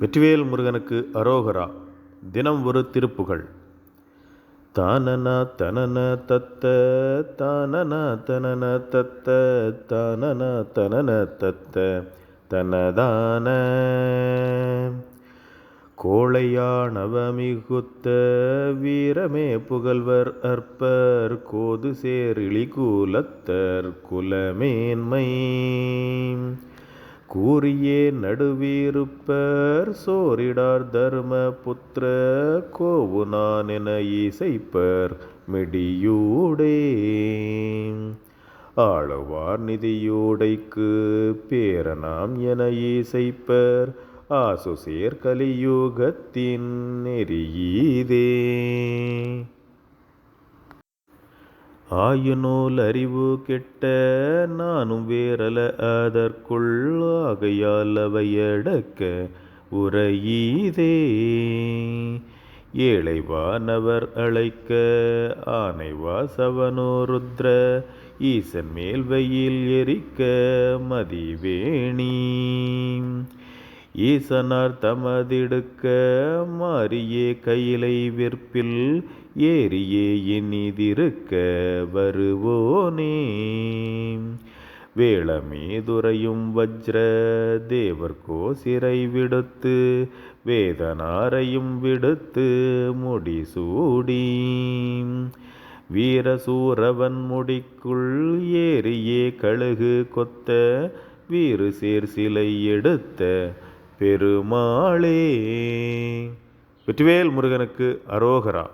வெற்றிவேல் முருகனுக்கு அரோகரா தினம் ஒரு திருப்புகழ். தானனா தனன தத்த தானனா தனன தத்த தானனா தனன தத்த தனதான. கோழையானவமிகுத்த வீரமே புகழ்வர் அற்பர் கோது சேரிளி குலத்தர் குலமேன்மை. கூறியே நடுவீருப்பர் சோரிடார் தர்ம புத்திர கோவுனான் என இசைப்பர் மிடியூடே. ஆளுவார் நிதியோடைக்கு பேரனாம் என இசைப்பர் ஆசுசேர் கலியுகத்தின் நெறியீதே. ஆயுநூல் அறிவு கெட்ட நானும் வேறல அதற்குள் ஆகையால் அவையடக்க உரையீதே. ஏழைவானவர் அழைக்க ஆனைவா சவனோ ருத்ர ஈசன் மேல் வெயில் எரிக்க மதிவேணி. ஈசனார் தமதிடுக்க மாறியே கையிலை விற்பில் ஏறியே இனிதிருக்க வருவோனே. வேளமேதுரையும் வஜ்ர தேவர்கோ சிறை விடுத்து வேதனாரையும் விடுத்து முடிசூடி. வீரசூரவன் முடிக்குள் ஏறியே கழுகு கொத்த வீறு சேர் சிலை எடுத்த பெருமாளே. வெற்றிவேல் முருகனுக்கு அரோகரா.